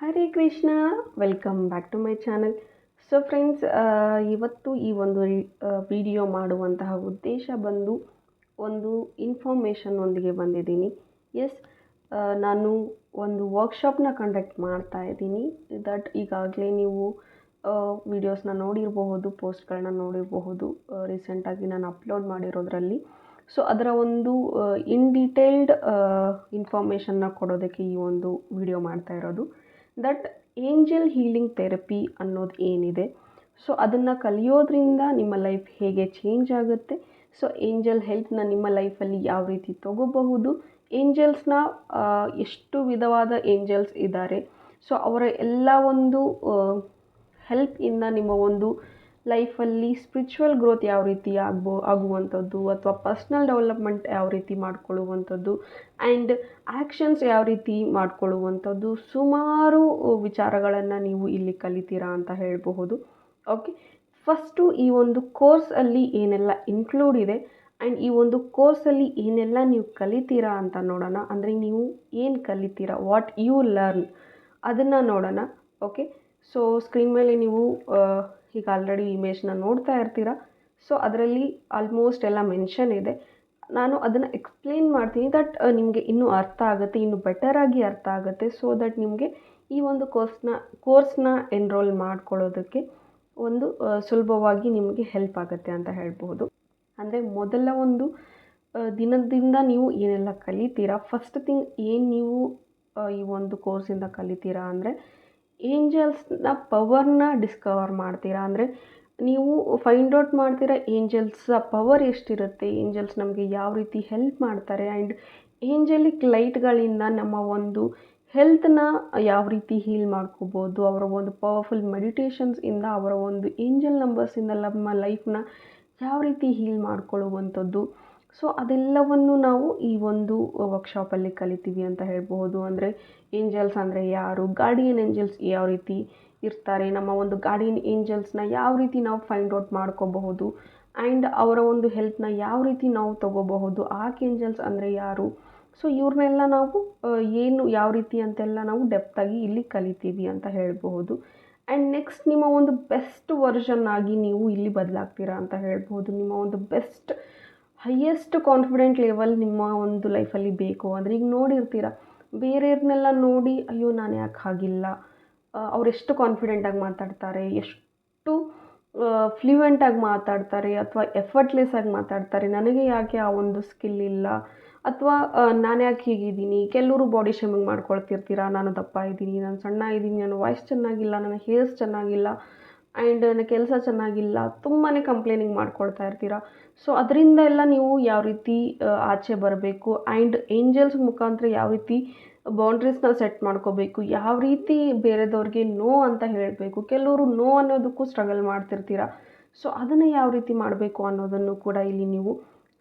Hare Krishna welcome back to my channel so friends ಇವತ್ತು ಈ ಒಂದು ವಿಡಿಯೋ ಮಾಡುವಂತಹ ಉದ್ದೇಶ ಬಂದು ಒಂದು ಇನ್ಫಾರ್ಮೇಷನ್ನೊಂದಿಗೆ ಬಂದಿದ್ದೀನಿ. ಎಸ್ ನಾನು ಒಂದು ವರ್ಕ್ಶಾಪ್ನ ಕಂಡಕ್ಟ್ ಮಾಡ್ತಾ ಇದ್ದೀನಿ. ದಟ್ ಈಗಾಗಲೇ ನೀವು ವಿಡಿಯೋಸ್ನ ನೋಡಿರಬಹುದು ಪೋಸ್ಟ್ಗಳನ್ನ ನೋಡಿರಬಹುದು ರೀಸೆಂಟಾಗಿ ನಾನು ಅಪ್ಲೋಡ್ ಮಾಡಿರೋದ್ರಲ್ಲಿ. ಸೊ ಅದರ ಒಂದು ಇನ್ ಡೀಟೇಲ್ಡ್ ಇನ್ಫಾರ್ಮೇಷನ್ನ ಕೊಡೋದಕ್ಕೆ ಈ ಒಂದು ವಿಡಿಯೋ ಮಾಡ್ತಾ ಇರೋದು. ದಟ್ ಏಂಜಲ್ ಹೀಲಿಂಗ್ ಥೆರಪಿ ಅನ್ನೋದು ಏನಿದೆ. ಸೊ ಅದನ್ನು ಕಲಿಯೋದ್ರಿಂದ ನಿಮ್ಮ ಲೈಫ್ ಹೇಗೆ ಚೇಂಜ್ ಆಗುತ್ತೆ. ಸೊ ಏಂಜಲ್ ಹೆಲ್ಪ್ನ ನಿಮ್ಮ ಲೈಫಲ್ಲಿ ಯಾವ ರೀತಿ ತಗೋಬಹುದು. ಏಂಜಲ್ಸ್ನ ಎಷ್ಟು ವಿಧವಾದ ಏಂಜಲ್ಸ್ ಇದ್ದಾರೆ ಸೊ ಅವರ ಎಲ್ಲ ಒಂದು ಹೆಲ್ಪ್ ಇಂದ ನಿಮ್ಮ ಒಂದು ಲೈಫಲ್ಲಿ ಸ್ಪಿರಿಚುವಲ್ ಗ್ರೋತ್ ಯಾವ ರೀತಿ ಆಗ್ಬೋ, ಆಗುವಂಥದ್ದು ಅಥವಾ ಪರ್ಸ್ನಲ್ ಡೆವಲಪ್ಮೆಂಟ್ ಯಾವ ರೀತಿ ಮಾಡ್ಕೊಳ್ಳುವಂಥದ್ದು ಆ್ಯಂಡ್ ಆ್ಯಕ್ಷನ್ಸ್ ಯಾವ ರೀತಿ ಮಾಡ್ಕೊಳ್ಳುವಂಥದ್ದು ಸುಮಾರು ವಿಚಾರಗಳನ್ನು ನೀವು ಇಲ್ಲಿ ಕಲಿತೀರಾ ಅಂತ ಹೇಳಬಹುದು. ಓಕೆ, ಫಸ್ಟು ಈ ಒಂದು ಕೋರ್ಸಲ್ಲಿ ಏನೆಲ್ಲ ಇನ್ಕ್ಲೂಡ್ ಇದೆ ಆ್ಯಂಡ್ ಈ ಒಂದು ಕೋರ್ಸಲ್ಲಿ ಏನೆಲ್ಲ ನೀವು ಕಲಿತೀರಾ ಅಂತ ನೋಡೋಣ. ಅಂದರೆ ನೀವು ಏನು ಕಲಿತೀರಾ, ವಾಟ್ ಯು ಲರ್ನ್ ಅದನ್ನು ನೋಡೋಣ. ಓಕೆ, ಸೊ ಸ್ಕ್ರೀನ್ ಮೇಲೆ ನೀವು ಈಗ ಆಲ್ರೆಡಿ ಇಮೇಜ್ನ ನೋಡ್ತಾ ಇರ್ತೀರ? ಸೊ ಅದರಲ್ಲಿ ಆಲ್ಮೋಸ್ಟ್ ಎಲ್ಲ ಮೆನ್ಷನ್ ಇದೆ. ನಾನು ಅದನ್ನು ಎಕ್ಸ್ಪ್ಲೇನ್ ಮಾಡ್ತೀನಿ ದಟ್ ನಿಮಗೆ ಇನ್ನೂ ಅರ್ಥ ಆಗುತ್ತೆ, ಇನ್ನೂ ಬೆಟರಾಗಿ ಅರ್ಥ ಆಗುತ್ತೆ ಸೊ ದಟ್ ನಿಮಗೆ ಈ ಒಂದು ಕೋರ್ಸ್ನ ಕೋರ್ಸ್ನ ಎನ್ರೋಲ್ ಮಾಡ್ಕೊಳ್ಳೋದಕ್ಕೆ ಒಂದು ಸುಲಭವಾಗಿ ನಿಮಗೆ ಹೆಲ್ಪ್ ಆಗುತ್ತೆ ಅಂತ ಹೇಳ್ಬೋದು ಅಂದರೆ ಮೊದಲ ಒಂದು ದಿನದಿಂದ ನೀವು ಏನೆಲ್ಲ ಕಲಿತೀರಾ? ಫಸ್ಟ್ ಥಿಂಗ್ ಏನು ನೀವು ಈ ಒಂದು ಕೋರ್ಸಿಂದ ಕಲಿತೀರಾ ಅಂದರೆ ಏಂಜಲ್ಸ್ನ ಪವರ್ನ ಡಿಸ್ಕವರ್ ಮಾಡ್ತೀರಾ? ಅಂದರೆ ನೀವು ಫೈಂಡ್ ಔಟ್ ಮಾಡ್ತೀರಾ ಏಂಜಲ್ಸ್ನ ಪವರ್ ಎಷ್ಟಿರುತ್ತೆ? ಏಂಜಲ್ಸ್ ನಮಗೆ ಯಾವ ರೀತಿ ಹೆಲ್ಪ್ ಮಾಡ್ತಾರೆ? ಆ್ಯಂಡ್ ಏಂಜಲಿಕ್ ಲೈಟ್ಗಳಿಂದ ನಮ್ಮ ಒಂದು ಹೆಲ್ತ್ನ ಯಾವ ರೀತಿ ಹೀಲ್ ಮಾಡ್ಕೋಬೋದು? ಅವರ ಒಂದು ಪವರ್ಫುಲ್ ಮೆಡಿಟೇಷನ್ಸಿಂದ ಅವರ ಒಂದು ಏಂಜಲ್ ನಂಬರ್ಸಿಂದ ನಮ್ಮ ಲೈಫ್ನ ಯಾವ ರೀತಿ ಹೀಲ್ ಮಾಡ್ಕೊಳ್ಳುವಂಥದ್ದು? ಸೊ ಅದೆಲ್ಲವನ್ನು ನಾವು ಈ ಒಂದು ವರ್ಕ್ಶಾಪಲ್ಲಿ ಕಲಿತೀವಿ ಅಂತ ಹೇಳ್ಬೋದು ಅಂದರೆ ಏಂಜಲ್ಸ್ ಅಂದರೆ ಯಾರು? ಗಾರ್ಡಿಯನ್ ಏಂಜಲ್ಸ್ ಯಾವ ರೀತಿ ಇರ್ತಾರೆ? ನಮ್ಮ ಒಂದು ಗಾರ್ಡಿಯನ್ ಏಂಜಲ್ಸ್ನ ಯಾವ ರೀತಿ ನಾವು ಫೈಂಡ್ ಔಟ್ ಮಾಡ್ಕೋಬಹುದು? ಆ್ಯಂಡ್ ಅವರ ಒಂದು ಹೆಲ್ಪ್ನ ಯಾವ ರೀತಿ ನಾವು ತಗೋಬಹುದು? ಆರ್ಕ್ ಏಂಜಲ್ಸ್ ಅಂದರೆ ಯಾರು? ಸೊ ಇವ್ರನ್ನೆಲ್ಲ ನಾವು ಏನು, ಯಾವ ರೀತಿ ಅಂತೆಲ್ಲ ನಾವು ಡೆಪ್ತಾಗಿ ಇಲ್ಲಿ ಕಲಿತೀವಿ ಅಂತ ಹೇಳಬಹುದು. ಆ್ಯಂಡ್ ನೆಕ್ಸ್ಟ್ ನಿಮ್ಮ ಒಂದು ಬೆಸ್ಟ್ ವರ್ಷನ್ ಆಗಿ ನೀವು ಇಲ್ಲಿ ಬದಲಾಗ್ತೀರಾ ಅಂತ ಹೇಳ್ಬೋದು ನಿಮ್ಮ ಒಂದು ಬೆಸ್ಟ್ ಹೈಯೆಸ್ಟ್ ಕಾನ್ಫಿಡೆಂಟ್ ಲೆವೆಲ್ ನಿಮ್ಮ ಒಂದು ಲೈಫಲ್ಲಿ ಬೇಕು ಅಂದರೆ ಈಗ ನೋಡಿರ್ತೀರ, ಬೇರೆಯವ್ರನ್ನೆಲ್ಲ ನೋಡಿ, ಅಯ್ಯೋ, ನಾನು ಯಾಕೆ ಹಾಗಿಲ್ಲ? ಅವರೆಷ್ಟು ಕಾನ್ಫಿಡೆಂಟಾಗಿ ಮಾತಾಡ್ತಾರೆ, ಎಷ್ಟು ಫ್ಲೂಯೆಂಟಾಗಿ ಮಾತಾಡ್ತಾರೆ ಅಥವಾ ಎಫರ್ಟ್ಲೆಸ್ ಆಗಿ ಮಾತಾಡ್ತಾರೆ, ನನಗೆ ಯಾಕೆ ಆ ಒಂದು ಸ್ಕಿಲ್ ಇಲ್ಲ? ಅಥವಾ ನಾನು ಯಾಕೆ ಹೀಗಿದ್ದೀನಿ? ಕೆಲವರು ಬಾಡಿ ಶೇಮಿಂಗ್ ಮಾಡ್ಕೊಳ್ತಿರ್ತೀರ, ನಾನು ದಪ್ಪ ಇದ್ದೀನಿ, ನಾನು ಸಣ್ಣ ಇದ್ದೀನಿ, ನನ್ನ ವಾಯ್ಸ್ ಚೆನ್ನಾಗಿಲ್ಲ, ನನ್ನ ಹೇರ್ಸ್ ಚೆನ್ನಾಗಿಲ್ಲ. ಆ್ಯಂಡ್ ನನ್ನ ಕೆಲಸ ಚೆನ್ನಾಗಿಲ್ಲ ತುಂಬಾ ಕಂಪ್ಲೇನಿಂಗ್ ಮಾಡ್ಕೊಳ್ತಾ ಇರ್ತೀರ? ಸೊ ಅದರಿಂದ ಎಲ್ಲ ನೀವು ಯಾವ ರೀತಿ ಆಚೆ ಬರಬೇಕು? ಆ್ಯಂಡ್ ಏಂಜಲ್ಸ್ ಮುಖಾಂತರ ಯಾವ ರೀತಿ ಬೌಂಡ್ರೀಸ್ನ ಸೆಟ್ ಮಾಡ್ಕೋಬೇಕು? ಯಾವ ರೀತಿ ಬೇರೆದವ್ರಿಗೆ ನೋ ಅಂತ ಹೇಳಬೇಕು? ಕೆಲವರು ನೋ ಅನ್ನೋದಕ್ಕೂ ಸ್ಟ್ರಗಲ್ ಮಾಡ್ತಿರ್ತೀರ? ಸೊ ಅದನ್ನು ಯಾವ ರೀತಿ ಮಾಡಬೇಕು ಅನ್ನೋದನ್ನು ಕೂಡ ಇಲ್ಲಿ ನೀವು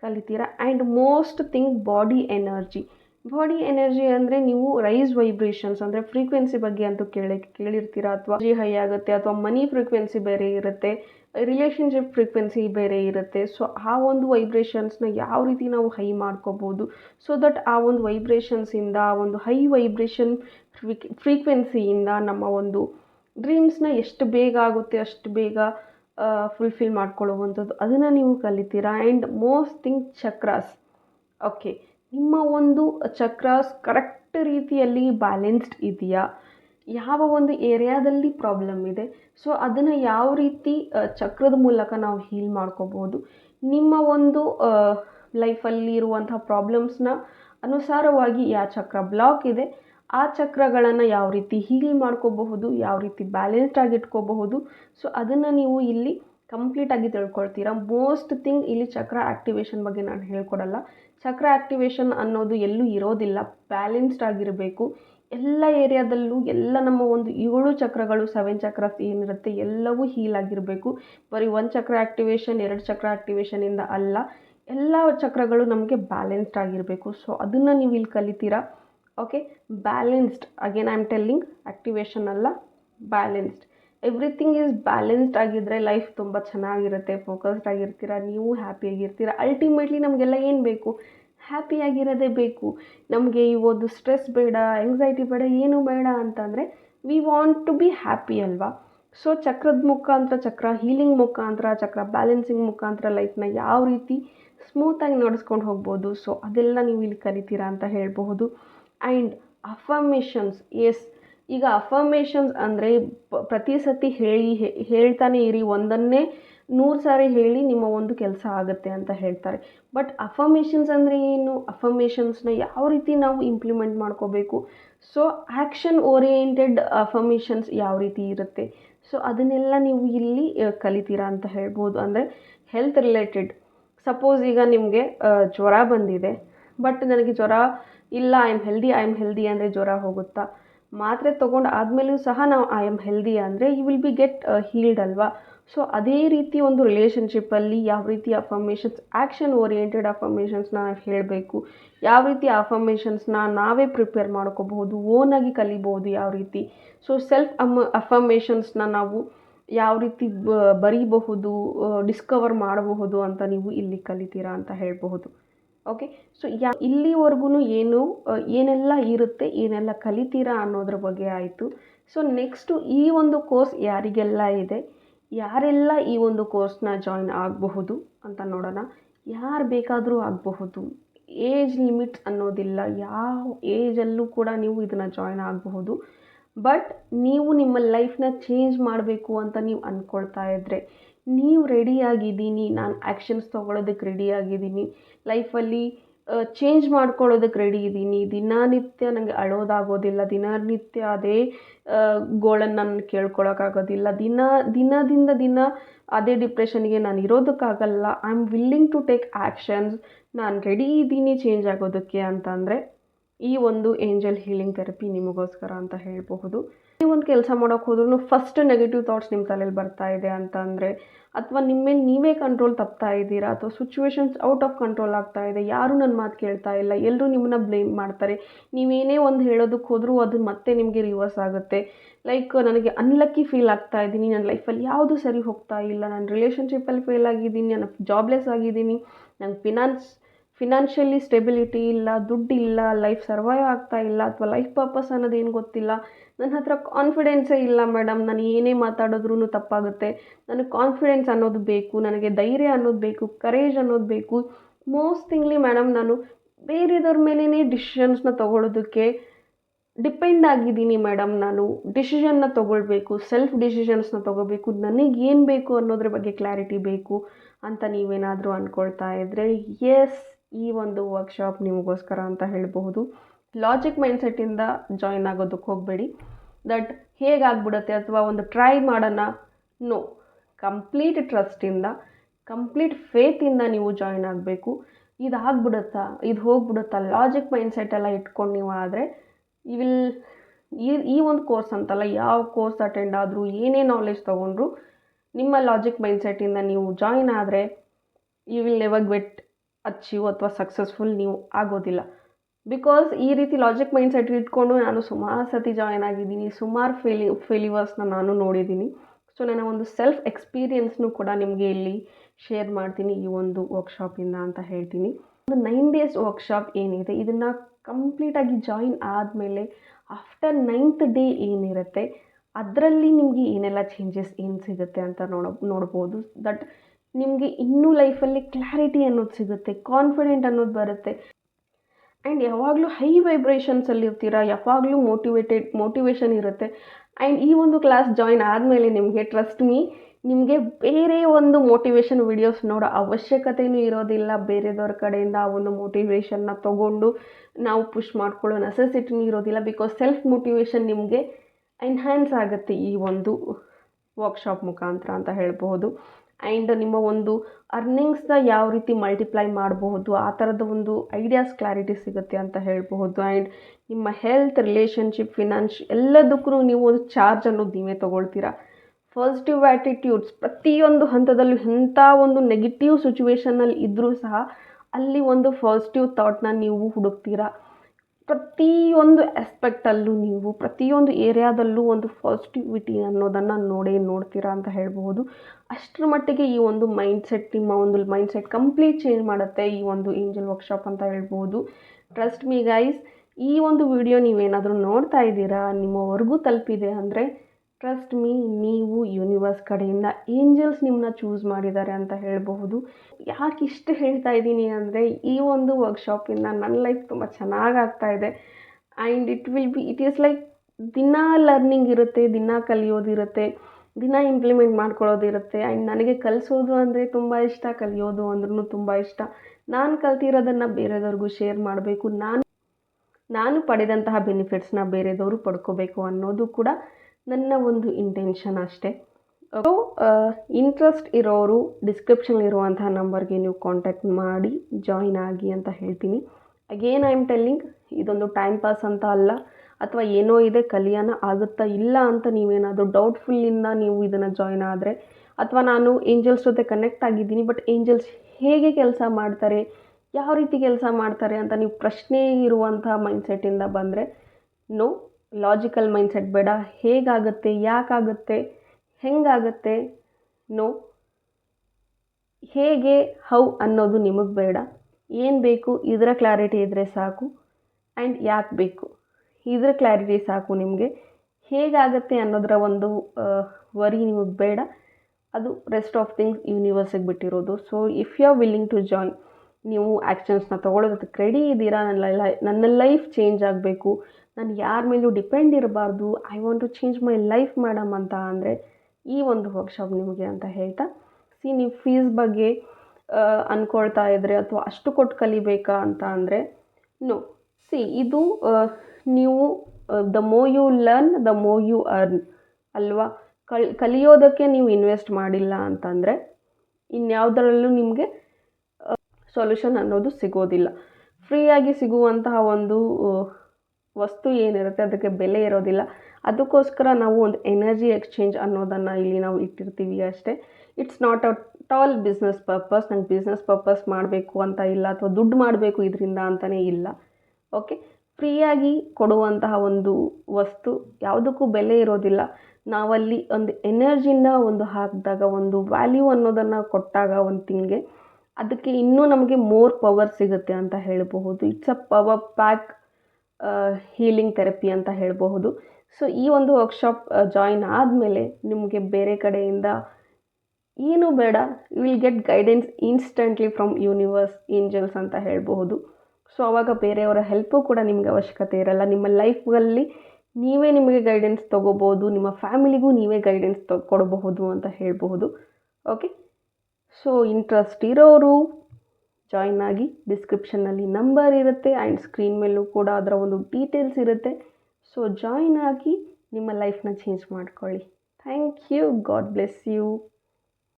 ಕಲಿತೀರಾ? And most thing body energy body energy ಅಂದರೆ ನೀವು ರೈಸ್ ವೈಬ್ರೇಷನ್ಸ್ ಅಂದರೆ ಫ್ರೀಕ್ವೆನ್ಸಿ ಬಗ್ಗೆ ಅಂತೂ ಕೇಳಿ, ಕೇಳಿರ್ತೀರಾ ಅಥವಾ ಜಿ ಹೈ ಆಗುತ್ತೆ ಅಥವಾ ಮನಿ ಫ್ರೀಕ್ವೆನ್ಸಿ ಬೇರೆ ಇರುತ್ತೆ ರಿಲೇಷನ್ಶಿಪ್ ಫ್ರೀಕ್ವೆನ್ಸಿ ಬೇರೆ ಇರುತ್ತೆ. ಸೊ ಆ ಒಂದು ವೈಬ್ರೇಷನ್ಸ್ನ ಯಾವ ರೀತಿ ನಾವು ಹೈ ಮಾಡ್ಕೋಬೋದು? ಸೊ ದಟ್ ಆ ಒಂದು ವೈಬ್ರೇಷನ್ಸಿಂದ ಆ ಒಂದು ಹೈ ವೈಬ್ರೇಷನ್ ಫ್ರೀಕ್ವೆನ್ಸಿಯಿಂದ ನಮ್ಮ ಒಂದು ಡ್ರೀಮ್ಸ್ನ ಎಷ್ಟು ಬೇಗ ಆಗುತ್ತೆ, ಅಷ್ಟು ಬೇಗ ಫುಲ್ಫಿಲ್ ಮಾಡ್ಕೊಳ್ಳುವಂಥದ್ದು. ಅದನ್ನು ನೀವು ಕಲಿತೀರಾ? And most thing chakras okay ನಿಮ್ಮ ಒಂದು ಚಕ್ರಾಸ್ ಕರೆಕ್ಟ್ ರೀತಿಯಲ್ಲಿ ಬ್ಯಾಲೆನ್ಸ್ಡ್ ಇದೆಯಾ? ಯಾವ ಒಂದು ಏರಿಯಾದಲ್ಲಿ ಪ್ರಾಬ್ಲಮ್ ಇದೆ? ಸೊ ಅದನ್ನು ಯಾವ ರೀತಿ ಚಕ್ರದ ಮೂಲಕ ನಾವು ಹೀಲ್ ಮಾಡ್ಕೋಬೋದು? ನಿಮ್ಮ ಒಂದು ಲೈಫಲ್ಲಿ ಇರುವಂಥ ಪ್ರಾಬ್ಲಮ್ಸ್ನ ಅನುಸಾರವಾಗಿ ಯಾವ ಚಕ್ರ ಬ್ಲಾಕ್ ಇದೆ? ಆ ಚಕ್ರಗಳನ್ನು ಯಾವ ರೀತಿ ಹೀಲ್ ಮಾಡ್ಕೋಬಹುದು? ಯಾವ ರೀತಿ ಬ್ಯಾಲೆನ್ಸ್ಡ್ ಆಗಿ ಇಟ್ಕೋಬಹುದು? ಸೊ ಅದನ್ನು ನೀವು ಇಲ್ಲಿ ಕಂಪ್ಲೀಟಾಗಿ ತಿಳ್ಕೊಳ್ತೀರಾ? ಮೋಸ್ಟ್ ಥಿಂಗ್ ಇಲ್ಲಿ ಚಕ್ರ ಆ್ಯಕ್ಟಿವೇಶನ್ ಬಗ್ಗೆ ನಾನು ಹೇಳ್ಕೊಡಲ್ಲ. ಚಕ್ರ ಆ್ಯಕ್ಟಿವೇಶನ್ ಅನ್ನೋದು ಎಲ್ಲೂ ಇರೋದಿಲ್ಲ. ಬ್ಯಾಲೆನ್ಸ್ಡ್ ಆಗಿರಬೇಕು. ಎಲ್ಲ ಏರಿಯಾದಲ್ಲೂ ಎಲ್ಲ ನಮ್ಮ ಒಂದು ಏಳು ಚಕ್ರಗಳು ಸೆವೆನ್ ಚಕ್ರಸ್ ಏನಿರುತ್ತೆ ಎಲ್ಲವೂ ಹೀಲ್ ಆಗಿರಬೇಕು. ಬರೀ ಒಂದು ಚಕ್ರ ಆ್ಯಕ್ಟಿವೇಶನ್ ಎರಡು ಚಕ್ರ ಆ್ಯಕ್ಟಿವೇಶನಿಂದ ಅಲ್ಲ. ಎಲ್ಲ ಚಕ್ರಗಳು ನಮಗೆ ಬ್ಯಾಲೆನ್ಸ್ಡ್ ಆಗಿರಬೇಕು. ಸೊ ಅದನ್ನು ನೀವು ಇಲ್ಲಿ ಕಲಿತೀರಾ? Okay balanced again I am telling activation ಅಲ್ಲ ಬ್ಯಾಲೆನ್ಸ್ಡ್ ಎವ್ರಿಥಿಂಗ್ ಈಸ್ ಬ್ಯಾಲೆನ್ಸ್ಡ್ ಆಗಿದ್ದರೆ ಲೈಫ್ ತುಂಬ ಚೆನ್ನಾಗಿರುತ್ತೆ ಫೋಕಸ್ಡ್ ಆಗಿರ್ತೀರ, ನೀವು ಹ್ಯಾಪಿಯಾಗಿರ್ತೀರ ಅಲ್ಟಿಮೇಟ್ಲಿ ನಮಗೆಲ್ಲ ಏನು ಬೇಕು? ಹ್ಯಾಪಿಯಾಗಿರೋದೇ ಬೇಕು. ನಮಗೆ ಈ ಒಂದು ಸ್ಟ್ರೆಸ್ ಬೇಡ ಎಂಗ್ಸೈಟಿ ಬೇಡ, ಏನೂ ಬೇಡ ಅಂತಂದರೆ we want to be happy ಅಲ್ವಾ? ಸೊ ಚಕ್ರದ ಮುಖಾಂತರ, ಚಕ್ರ ಹೀಲಿಂಗ್ ಮುಖಾಂತರ, ಚಕ್ರ ಬ್ಯಾಲೆನ್ಸಿಂಗ್ ಮುಖಾಂತರ ಲೈಫ್ನ ಯಾವ ರೀತಿ ಸ್ಮೂತಾಗಿ ನಡೆಸ್ಕೊಂಡು ಹೋಗ್ಬೋದು. ಸೊ ಅದೆಲ್ಲ ನೀವು ಇಲ್ಲಿ ಕಲಿತೀರಾ ಅಂತ ಹೇಳಬಹುದು. ಆ್ಯಂಡ್ ಅಫರ್ಮೇಷನ್ಸ್ ಎಸ್ ಈಗ ಅಫರ್ಮೇಷನ್ಸ್ ಅಂದರೆ ಪ್ರತಿ ಸತಿ ಹೇಳಿ ಹೇಳ್ತಾನೆ ಇರಿ. ಒಂದನ್ನೇ ನೂರು ಸಾರಿ ಹೇಳಿ ನಿಮ್ಮ ಒಂದು ಕೆಲಸ ಆಗುತ್ತೆ ಅಂತ ಹೇಳ್ತಾರೆ. ಬಟ್ ಅಫರ್ಮೇಷನ್ಸ್ ಅಂದರೆ ಏನು? ಅಫರ್ಮೇಷನ್ಸ್ನ ಯಾವ ರೀತಿ ನಾವು ಇಂಪ್ಲಿಮೆಂಟ್ ಮಾಡ್ಕೋಬೇಕು? ಸೊ ಆ್ಯಕ್ಷನ್ ಓರಿಯೆಂಟೆಡ್ ಅಫರ್ಮೇಷನ್ಸ್ ಯಾವ ರೀತಿ ಇರುತ್ತೆ? ಸೊ ಅದನ್ನೆಲ್ಲ ನೀವು ಇಲ್ಲಿ ಕಲಿತೀರಾ ಅಂತ ಹೇಳ್ಬೋದು. ಅಂದರೆ ಹೆಲ್ತ್ ರಿಲೇಟೆಡ್ ಸಪೋಸ್ ಈಗ ನಿಮಗೆ ಜ್ವರ ಬಂದಿದೆ. ಬಟ್ ನನಗೆ ಜ್ವರ ಇಲ್ಲ I am healthy I am healthy ಅಂದರೆ ಜ್ವರ ಹೋಗುತ್ತಾ? ಮಾತ್ರೆ ತೊಗೊಂಡು ಆದಮೇಲೂ ಸಹ ನಾವು ಐ ಆಮ್ ಹೆಲ್ದಿ ಅಂದರೆ you will be get healed ಅಲ್ವಾ? ಸೊ ಅದೇ ರೀತಿ ಒಂದು ರಿಲೇಷನ್ಶಿಪ್ಪಲ್ಲಿ ಯಾವ ರೀತಿ ಅಫರ್ಮೇಷನ್ಸ್ ಆ್ಯಕ್ಷನ್ ಓರಿಯೆಂಟೆಡ್ ಅಫರ್ಮೇಷನ್ಸ್ನ ಹೇಳಬೇಕು, ಯಾವ ರೀತಿ ಅಫರ್ಮೇಷನ್ಸ್ನ ನಾವೇ ಪ್ರಿಪೇರ್ ಮಾಡ್ಕೋಬಹುದು ಓನಾಗಿ ಕಲಿಬೋದು ಯಾವ ರೀತಿ? ಸೊ ಸೆಲ್ಫ್ ಅಮ್ ಅಫರ್ಮೇಷನ್ಸ್ನ ನಾವು ಯಾವ ರೀತಿ ಬರೀಬಹುದು ಡಿಸ್ಕವರ್ ಮಾಡಬಹುದು ಅಂತ ನೀವು ಇಲ್ಲಿ ಕಲಿತೀರಾ ಅಂತ ಹೇಳಬಹುದು. ಓಕೆ ಸೊ ಯಾ ಇಲ್ಲಿವರೆಗೂ ಏನು ಏನೆಲ್ಲ ಇರುತ್ತೆ, ಏನೆಲ್ಲ ಕಲಿತೀರಾ ಅನ್ನೋದ್ರ ಬಗ್ಗೆ ಆಯಿತು. ಸೊ ನೆಕ್ಸ್ಟು ಈ ಒಂದು ಕೋರ್ಸ್ ಯಾರಿಗೆಲ್ಲ ಇದೆ, ಯಾರೆಲ್ಲ ಈ ಒಂದು ಕೋರ್ಸ್ನ ಜಾಯಿನ್ ಆಗಬಹುದು ಅಂತ ನೋಡೋಣ. ಯಾರು ಬೇಕಾದರೂ ಆಗಬಹುದು. ಏಜ್ ಲಿಮಿಟ್ ಅನ್ನೋದಿಲ್ಲ, ಯಾವ ಏಜಲ್ಲೂ ಕೂಡ ನೀವು ಇದನ್ನು ಜಾಯಿನ್ ಆಗಬಹುದು. ಬಟ್ ನೀವು ನಿಮ್ಮ ಲೈಫ್ನ ಚೇಂಜ್ ಮಾಡಬೇಕು ಅಂತ ನೀವು ಅಂದ್ಕೊಳ್ತಾ ಇದ್ದರೆ ನೀವು ರೆಡಿಯಾಗಿದ್ದೀನಿ ನಾನು ಆ್ಯಕ್ಷನ್ಸ್ ತೊಗೊಳೋದಕ್ಕೆ ರೆಡಿಯಾಗಿದ್ದೀನಿ ಲೈಫಲ್ಲಿ ಚೇಂಜ್ ಮಾಡ್ಕೊಳ್ಳೋದಕ್ಕೆ ರೆಡಿ ಇದ್ದೀನಿ ದಿನನಿತ್ಯ ನನಗೆ ಅಳೋದಾಗೋದಿಲ್ಲ, ದಿನನಿತ್ಯ ಅದೇ ಗೋಳನ್ನು ನಾನು ಕೇಳ್ಕೊಳಕ್ಕಾಗೋದಿಲ್ಲ ದಿನ, ದಿನದಿಂದ ದಿನ ಅದೇ ಡಿಪ್ರೆಷನ್ಗೆ ನಾನು ಇರೋದಕ್ಕಾಗಲ್ಲ. I am willing to take actions ನಾನು ರೆಡಿ ಇದ್ದೀನಿ ಚೇಂಜ್ ಆಗೋದಕ್ಕೆ ಅಂತಂದರೆ. ಈ ಒಂದು ಏಂಜಲ್ ಹೀಲಿಂಗ್ ಥೆರಪಿ ನಿಮಗೋಸ್ಕರ ಅಂತ ಹೇಳಬಹುದು. ನೀವು ಒಂದು ಕೆಲಸ ಮಾಡೋಕೆ ಹೋದ್ರೂ ಫಸ್ಟ್ ನೆಗೆಟಿವ್ ಥಾಟ್ಸ್ ನಿಮ್ಮ ತಲೆಯಲ್ಲಿ ಬರ್ತಾ ಇದೆ ಅಂತ ಅಂದರೆ, ಅಥವಾ ನಿಮ್ಮ ಮೇಲೆ ನೀವೇ ಕಂಟ್ರೋಲ್ ತಪ್ತಾ ಇದ್ದೀರಾ, ಅಥವಾ ಸಿಚುವೇಶನ್ಸ್ ಔಟ್ ಆಫ್ ಕಂಟ್ರೋಲ್ ಆಗ್ತಾ ಇದೆ, ಯಾರೂ ನನ್ನ ಮಾತು ಕೇಳ್ತಾ ಇಲ್ಲ ಎಲ್ಲರೂ ನಿಮ್ಮನ್ನ ಬ್ಲೇಮ್ ಮಾಡ್ತಾರೆ, ನೀವೇನೇ ಒಂದು ಹೇಳೋದಕ್ಕೆ ಹೋದರೂ ಅದು ಮತ್ತೆ ನಿಮಗೆ ರಿವರ್ಸ್ ಆಗುತ್ತೆ. ಲೈಕ್ ನನಗೆ ಅನ್ಲಕ್ಕಿ ಫೀಲ್ ಆಗ್ತಾ ಇದ್ದೀನಿ ನನ್ನ ಲೈಫಲ್ಲಿ ಯಾವುದು ಸರಿ ಹೋಗ್ತಾ ಇಲ್ಲ, ನಾನು ರಿಲೇಷನ್ಶಿಪ್ಪಲ್ಲಿ ಫೇಲ್ ಆಗಿದ್ದೀನಿ, ನಾನು ಜಾಬ್ಲೆಸ್ ಆಗಿದ್ದೀನಿ ನಂಗೆ ಫಿನಾನ್ಸ್ ಫಿನಾನ್ಷಿಯಲಿ ಸ್ಟೆಬಿಲಿಟಿ ಇಲ್ಲ ದುಡ್ಡಿಲ್ಲ ಲೈಫ್ ಸರ್ವೈವ್ ಆಗ್ತಾ ಇಲ್ಲ ಅಥವಾ ಲೈಫ್ ಪರ್ಪಸ್ ಅನ್ನೋದು ಏನು ಗೊತ್ತಿಲ್ಲ. ನನ್ನ ಹತ್ರ ಕಾನ್ಫಿಡೆನ್ಸೇ ಇಲ್ಲ ಮೇಡಮ್ ನಾನು ಏನೇ ಮಾತಾಡಿದ್ರೂ ತಪ್ಪಾಗುತ್ತೆ. ನನಗೆ ಕಾನ್ಫಿಡೆನ್ಸ್ ಅನ್ನೋದು ಬೇಕು, ನನಗೆ ಧೈರ್ಯ ಅನ್ನೋದು ಬೇಕು ಕರೇಜ್ ಅನ್ನೋದು ಬೇಕು. ಮೋಸ್ಟ್ ಥಿಂಗ್ಲಿ ಮೇಡಮ್ ನಾನು ಬೇರೆದವ್ರ ಮೇಲೇ ಡಿಸಿಷನ್ಸ್ನ ತೊಗೊಳೋದಕ್ಕೆ ಡಿಪೆಂಡ್ ಆಗಿದ್ದೀನಿ ಮೇಡಮ್ ನಾನು ಡಿಸಿಷನ್ನ ತೊಗೊಳ್ಬೇಕು ಸೆಲ್ಫ್ ಡಿಸಿಷನ್ಸ್ನ ತೊಗೋಬೇಕು ಏನು ಬೇಕು ಅನ್ನೋದ್ರ ಬಗ್ಗೆ ಕ್ಲಾರಿಟಿ ಬೇಕು ಅಂತ ನೀವೇನಾದರೂ ಅಂದ್ಕೊಳ್ತಾ ಇದ್ದರೆ ಎಸ್ ಈ ಒಂದು ವರ್ಕ್ಶಾಪ್ ನಿಮಗೋಸ್ಕರ ಅಂತ ಹೇಳಬಹುದು. ಲಾಜಿಕ್ ಮೈಂಡ್ಸೆಟ್ಟಿಂದ ಜಾಯಿನ್ ಆಗೋದಕ್ಕೆ ಹೋಗಬೇಡಿ. ದಟ್ ಹೇಗಾಗ್ಬಿಡುತ್ತೆ ಅಥವಾ ಒಂದು ಟ್ರೈ ಮಾಡೋಣ? ನೋ ಕಂಪ್ಲೀಟ್ ಟ್ರಸ್ಟಿಂದ ಕಂಪ್ಲೀಟ್ ಫೇತಿಂದ ನೀವು ಜಾಯಿನ್ ಆಗಬೇಕು. ಇದು ಆಗ್ಬಿಡುತ್ತಾ? ಇದು ಹೋಗ್ಬಿಡುತ್ತಾ? ಲಾಜಿಕ್ ಮೈಂಡ್ಸೆಟ್ ಎಲ್ಲ ಇಟ್ಕೊಂಡು ನೀವು ಆದರೆ ಈ ವಿಲ್ ಈ ಈ ಒಂದು ಕೋರ್ಸ್ ಅಂತಲ್ಲ, ಯಾವ ಕೋರ್ಸ್ ಅಟೆಂಡ್ ಆದರೂ, ಏನೇ ನಾಲೆಜ್ ತೊಗೊಂಡ್ರು, ನಿಮ್ಮ ಲಾಜಿಕ್ ಮೈಂಡ್ಸೆಟ್ಟಿಂದ ನೀವು ಜಾಯಿನ್ ಆದರೆ you will never get achieve ಅಥವಾ ಸಕ್ಸಸ್ಫುಲ್ ನೀವು ಆಗೋದಿಲ್ಲ. ಬಿಕಾಸ್ ಈ ರೀತಿ ಲಾಜಿಕ್ ಮೈಂಡ್ ಸೆಟ್ ಇಟ್ಕೊಂಡು ನಾನು ಸುಮಾರು ಸತಿ ಜಾಯಿನ್ ಆಗಿದ್ದೀನಿ, ಸುಮಾರು ಫೇಲಿ ಫೇಲ್ಯೂವರ್ಸ್ನ ನಾನು ನೋಡಿದ್ದೀನಿ. ಸೊ ನನ್ನ ಒಂದು ಸೆಲ್ಫ್ ಎಕ್ಸ್ಪೀರಿಯನ್ಸ್ನು ಕೂಡ ನಿಮಗೆ ಇಲ್ಲಿ ಶೇರ್ ಮಾಡ್ತೀನಿ ಈ ಒಂದು ವರ್ಕ್ಶಾಪಿಂದ ಅಂತ ಹೇಳ್ತೀನಿ. ಒಂದು ನೈನ್ ಡೇಸ್ ವರ್ಕ್ಶಾಪ್ ಏನಿದೆ, ಇದನ್ನು ಕಂಪ್ಲೀಟಾಗಿ ಜಾಯಿನ್ ಆದಮೇಲೆ ಆಫ್ಟರ್ ನೈನ್ತ್ ಡೇ ಏನಿರುತ್ತೆ, ಅದರಲ್ಲಿ ನಿಮಗೆ ಏನೆಲ್ಲ ಚೇಂಜಸ್ ಏನು ಸಿಗುತ್ತೆ ಅಂತ ನೋಡ, ನೋಡ್ಬೋದು. ದಟ್ ನಿಮಗೆ ಇನ್ನೂ ಲೈಫಲ್ಲಿ ಕ್ಲಾರಿಟಿ ಅನ್ನೋದು ಸಿಗುತ್ತೆ ಕಾನ್ಫಿಡೆಂಟ್ ಅನ್ನೋದು ಬರುತ್ತೆ. ಆ್ಯಂಡ್ ಯಾವಾಗಲೂ ಹೈ ವೈಬ್ರೇಷನ್ಸಲ್ಲಿ ಇರ್ತೀರಾ, ಯಾವಾಗಲೂ ಮೋಟಿವೇಟೆಡ್ ಮೋಟಿವೇಶನ್ ಇರುತ್ತೆ. ಆ್ಯಂಡ್ ಈ ಒಂದು ಕ್ಲಾಸ್ ಜಾಯಿನ್ ಆದಮೇಲೆ ನಿಮಗೆ ಟ್ರಸ್ಟ್ ಮೀ ನಿಮಗೆ ಬೇರೆ ಒಂದು ಮೋಟಿವೇಶನ್ ವಿಡಿಯೋಸ್ ನೋಡೋ ಅವಶ್ಯಕತೆಯೂ ಇರೋದಿಲ್ಲ. ಬೇರೆದವ್ರ ಕಡೆಯಿಂದ ಆ ಒಂದು ಮೋಟಿವೇಶನ್ನ ತೊಗೊಂಡು ನಾವು ಪುಷ್ ಮಾಡ್ಕೊಳ್ಳೋ ನೆಸೆಸಿಟಿನೂ ಇರೋದಿಲ್ಲ ಬಿಕಾಸ್ ಸೆಲ್ಫ್ ಮೋಟಿವೇಶನ್ ನಿಮಗೆ ಎನ್ಹ್ಯಾನ್ಸ್ ಆಗುತ್ತೆ ಈ ಒಂದು ವರ್ಕ್ಶಾಪ್ ಮುಖಾಂತರ ಅಂತ ಹೇಳ್ಬೋದು ಆ್ಯಂಡ್ ನಿಮ್ಮ ಒಂದು ಅರ್ನಿಂಗ್ಸ್ನ ಯಾವ ರೀತಿ ಮಲ್ಟಿಪ್ಲೈ ಮಾಡಬಹುದು, ಆ ಥರದ ಒಂದು ಐಡಿಯಾಸ್ ಕ್ಲಾರಿಟಿ ಸಿಗುತ್ತೆ ಅಂತ ಹೇಳಬಹುದು. ಆ್ಯಂಡ್ ನಿಮ್ಮ ಹೆಲ್ತ್ ರಿಲೇಷನ್ಶಿಪ್ ಫಿನಾನ್ಷ್ ಎಲ್ಲದಕ್ಕೂ ನೀವು ಒಂದು ಚಾರ್ಜ್ ಅನ್ನೋದು ನೀವೇ ತೊಗೊಳ್ತೀರಾ. ಪಾಸಿಟಿವ್ ಆ್ಯಟಿಟ್ಯೂಡ್ಸ್ ಪ್ರತಿಯೊಂದು ಹಂತದಲ್ಲೂ ಎಂಥ ಒಂದು ನೆಗೆಟಿವ್ ಸಿಚುವೇಶನಲ್ಲಿ ಇದ್ದರೂ ಸಹ ಅಲ್ಲಿ ಒಂದು ಪಾಸಿಟಿವ್ ಥಾಟ್ನ ನೀವು ಹುಡುಕ್ತೀರಾ. ಪ್ರತಿಯೊಂದು ಆಸ್ಪೆಕ್ಟಲ್ಲೂ ನೀವು, ಪ್ರತಿಯೊಂದು ಏರಿಯಾದಲ್ಲೂ ಒಂದು ಪಾಸಿಟಿವಿಟಿ ಅನ್ನೋದನ್ನು ನೋಡೇ ನೋಡ್ತೀರಾ ಅಂತ ಹೇಳ್ಬೋದು ಅಷ್ಟರ ಮಟ್ಟಿಗೆ ಈ ಒಂದು ಮೈಂಡ್ಸೆಟ್ ನಿಮ್ಮ ಒಂದು ಮೈಂಡ್ಸೆಟ್ ಕಂಪ್ಲೀಟ್ ಚೇಂಜ್ ಮಾಡುತ್ತೆ ಈ ಒಂದು ಏಂಜಲ್ ವರ್ಕ್ಶಾಪ್ ಅಂತ ಹೇಳ್ಬೋದು ಟ್ರಸ್ಟ್ ಮೀ ಗೈಸ್ ಈ ಒಂದು ವಿಡಿಯೋ ನೀವೇನಾದರೂ ನೋಡ್ತಾ ಇದ್ದೀರಾ, ನಿಮ್ಮವರೆಗೂ ತಲುಪಿದೆ ಅಂದರೆ ಟ್ರಸ್ಟ್ ಮೀ ನೀವು ಯೂನಿವರ್ಸ್ ಕಡೆಯಿಂದ ಏಂಜಲ್ಸ್ ನಿಮ್ಮನ್ನ ಚೂಸ್ ಮಾಡಿದ್ದಾರೆ ಅಂತ ಹೇಳಬಹುದು. ಯಾಕೆ ಇಷ್ಟು ಹೇಳ್ತಾ ಇದ್ದೀನಿ ಅಂದರೆ ಈ ಒಂದು ವರ್ಕ್ಶಾಪಿಂದ ನನ್ನ ಲೈಫ್ ತುಂಬ ಚೆನ್ನಾಗಿ ಆಗ್ತಾ ಇದೆ. And it will be it is like ದಿನ ಲರ್ನಿಂಗ್ ಇರುತ್ತೆ, ದಿನ ಕಲಿಯೋದಿರುತ್ತೆ ದಿನ ಇಂಪ್ಲಿಮೆಂಟ್ ಮಾಡ್ಕೊಳ್ಳೋದಿರುತ್ತೆ ಆ್ಯಂಡ್ ನನಗೆ ಕಲಿಸೋದು ಅಂದರೆ ತುಂಬ ಇಷ್ಟ, ಕಲಿಯೋದು ಅಂದ್ರೂ ತುಂಬ ಇಷ್ಟ. ನಾನು ಕಲ್ತಿರೋದನ್ನು ಬೇರೆದವ್ರಿಗೂ ಶೇರ್ ಮಾಡಬೇಕು. ನಾನು ನಾನು ಪಡೆದಂತಹ ಬೆನಿಫಿಟ್ಸ್ನ ಬೇರೆದವರು ಪಡ್ಕೋಬೇಕು ಅನ್ನೋದು ಕೂಡ ನನ್ನ ಒಂದು ಇಂಟೆನ್ಷನ್ ಅಷ್ಟೇ. ಸೊ ಇಂಟ್ರೆಸ್ಟ್ ಇರೋರು ಡಿಸ್ಕ್ರಿಪ್ಷನ್ ಇರುವಂತಹ ನಂಬರ್ಗೆ ನೀವು ಕಾಂಟ್ಯಾಕ್ಟ್ ಮಾಡಿ ಜಾಯಿನ್ ಆಗಿ ಅಂತ ಹೇಳ್ತೀನಿ. ಅಗೇನ್ ಐ ಆಮ್ ಟೆಲ್ಲಿಂಗ್ ಇದೊಂದು ಟೈಮ್ ಪಾಸ್ ಅಂತ ಅಲ್ಲ. ಅಥವಾ ಏನೋ ಇದೆ, ಕಲಿಯೋಣ ಆಗುತ್ತಾ ಇಲ್ಲ ಅಂತ ನೀವೇನಾದರೂ ಡೌಟ್ಫುಲ್ಲಿಂದ ನೀವು ಇದನ್ನು ಜಾಯಿನ್ ಆದರೆ, ಅಥವಾ ನಾನು ಏಂಜಲ್ಸ್ ಜೊತೆ ಕನೆಕ್ಟ್ ಆಗಿದ್ದೀನಿ ಬಟ್ ಏಂಜಲ್ಸ್ ಹೇಗೆ ಕೆಲಸ ಮಾಡ್ತಾರೆ, ಯಾವ ರೀತಿ ಕೆಲಸ ಮಾಡ್ತಾರೆ ಅಂತ ನೀವು ಪ್ರಶ್ನೆ ಇರುವಂಥ ಮೈಂಡ್ಸೆಟ್ಟಿಂದ ಬಂದರೆ ನೋ ಲಾಜಿಕಲ್ ಮೈಂಡ್ಸೆಟ್ ಬೇಡ. ಹೇಗಾಗುತ್ತೆ? ಯಾಕಾಗುತ್ತೆ? ಹೆಂಗಾಗುತ್ತೆ? ನೋ ಹೇಗೆ? ಹೌ ಅನ್ನೋದು ನಿಮಗೆ ಬೇಡ. ಏನು ಬೇಕು? ಇದರ ಕ್ಲಾರಿಟಿ ಇದ್ದರೆ ಸಾಕು. ಆ್ಯಂಡ್ ಯಾಕೆ ಬೇಕು? ಇದರ ಕ್ಲಾರಿಟಿ ಸಾಕು ನಿಮಗೆ. ಹೇಗಾಗತ್ತೆ ಅನ್ನೋದರ ಒಂದು ವರಿ ನಿಮಗೆ ಬೇಡ. ಅದು ರೆಸ್ಟ್ ಆಫ್ ಥಿಂಗ್ಸ್ ಯೂನಿವರ್ಸಿಗೆ ಬಿಟ್ಟಿರೋದು. So if you are willing to join ನೀವು ಆ್ಯಕ್ಷನ್ಸ್ನ ತೊಗೊಳೋದಕ್ಕೆ ರೆಡಿ ಇದ್ದೀರಾ? ನನ್ನ ನನ್ನ ಲೈಫ್ ಚೇಂಜ್ ಆಗಬೇಕು. ನಾನು ಯಾರ ಮೇಲೂ ಡಿಪೆಂಡ್ ಇರಬಾರ್ದು I want to change my life madam ಅಂತ ಅಂದರೆ ಈ ಒಂದು ವರ್ಕ್ಶಾಪ್ ನಿಮಗೆ ಅಂತ ಹೇಳ್ತಾ. ಸಿ ನೀವು ಫೀಸ್ ಬಗ್ಗೆ ಅಂದ್ಕೊಳ್ತಾ ಇದ್ದರೆ ಅಥವಾ ಅಷ್ಟು ಕೊಟ್ಟು ಕಲಿಬೇಕಾ ಅಂತ ಅಂದರೆ ನೋ ಸಿ ಇದು ನೀವು the more you learn the more you earn ಅಲ್ವಾ? ಕಲ್ ಕಲಿಯೋದಕ್ಕೆ ನೀವು ಇನ್ವೆಸ್ಟ್ ಮಾಡಿಲ್ಲ ಅಂತಂದರೆ ಇನ್ಯಾವುದರಲ್ಲೂ ನಿಮಗೆ ಸೊಲ್ಯೂಷನ್ ಅನ್ನೋದು ಸಿಗೋದಿಲ್ಲ. ಫ್ರೀಯಾಗಿ ಸಿಗುವಂತಹ ಒಂದು ವಸ್ತು ಏನಿರುತ್ತೆ, ಅದಕ್ಕೆ ಬೆಲೆ ಇರೋದಿಲ್ಲ. ಅದಕ್ಕೋಸ್ಕರ ನಾವು ಒಂದು ಎನರ್ಜಿ ಎಕ್ಸ್ಚೇಂಜ್ ಅನ್ನೋದನ್ನು ಇಲ್ಲಿ ನಾವು ಇಟ್ಟಿರ್ತೀವಿ ಅಷ್ಟೇ. It's not at all business purpose ನಂಗೆ ಬಿಸ್ನೆಸ್ ಪರ್ಪಸ್ ಮಾಡಬೇಕು ಅಂತ ಇಲ್ಲ, ಅಥವಾ ದುಡ್ಡು ಮಾಡಬೇಕು ಇದರಿಂದ ಅಂತಲೇ ಇಲ್ಲ. ಓಕೆ ಫ್ರೀಯಾಗಿ ಕೊಡುವಂತಹ ಒಂದು ವಸ್ತು ಯಾವುದಕ್ಕೂ ಬೆಲೆ ಇರೋದಿಲ್ಲ. ನಾವಲ್ಲಿ ಒಂದು ಎನರ್ಜಿಯಿಂದ ಒಂದು ಹಾಕಿದಾಗ, ಒಂದು ವ್ಯಾಲ್ಯೂ ಅನ್ನೋದನ್ನು ಕೊಟ್ಟಾಗ ಒಂದು ತಿಂಗೆ, ಅದಕ್ಕೆ ಇನ್ನೂ ನಮಗೆ ಮೋರ್ ಪವರ್ ಸಿಗುತ್ತೆ ಅಂತ ಹೇಳಬಹುದು. It's a power pack healing therapy ಅಂತ ಹೇಳಬಹುದು. ಸೊ ಈ ಒಂದು ವರ್ಕ್ಶಾಪ್ ಜಾಯಿನ್ ಆದಮೇಲೆ ನಿಮಗೆ ಬೇರೆ ಕಡೆಯಿಂದ ಏನು ಬೇಡ. You will get guidance instantly from universe angels ಅಂತ ಹೇಳಬಹುದು. ಸೊ ಆವಾಗ ಬೇರೆಯವರ ಹೆಲ್ಪು ಕೂಡ ನಿಮಗೆ ಅವಶ್ಯಕತೆ ಇರಲ್ಲ. ನಿಮ್ಮ ಲೈಫಲ್ಲಿ ನೀವೇ ನಿಮಗೆ ಗೈಡೆನ್ಸ್ ತೊಗೋಬೋದು ನಿಮ್ಮ ಫ್ಯಾಮಿಲಿಗೂ ನೀವೇ ಗೈಡೆನ್ಸ್ ತೊ, ಕೊಡಬಹುದು ಅಂತ ಹೇಳಬಹುದು. ಓಕೆ ಸೊ ಇಂಟ್ರೆಸ್ಟ್ ಇರೋರು ಜಾಯಿನ್ ಆಗಿ ಡಿಸ್ಕ್ರಿಪ್ಷನ್ನಲ್ಲಿ ನಂಬರ್ ಇರುತ್ತೆ ಆ್ಯಂಡ್ ಸ್ಕ್ರೀನ್ ಮೇಲೂ ಕೂಡ ಅದರ ಒಂದು ಡೀಟೇಲ್ಸ್ ಇರುತ್ತೆ. ಸೊ ಜಾಯಿನ್ ಆಗಿ ನಿಮ್ಮ ಲೈಫ್ನ ಚೇಂಜ್ ಮಾಡ್ಕೊಳ್ಳಿ. Thank you God bless you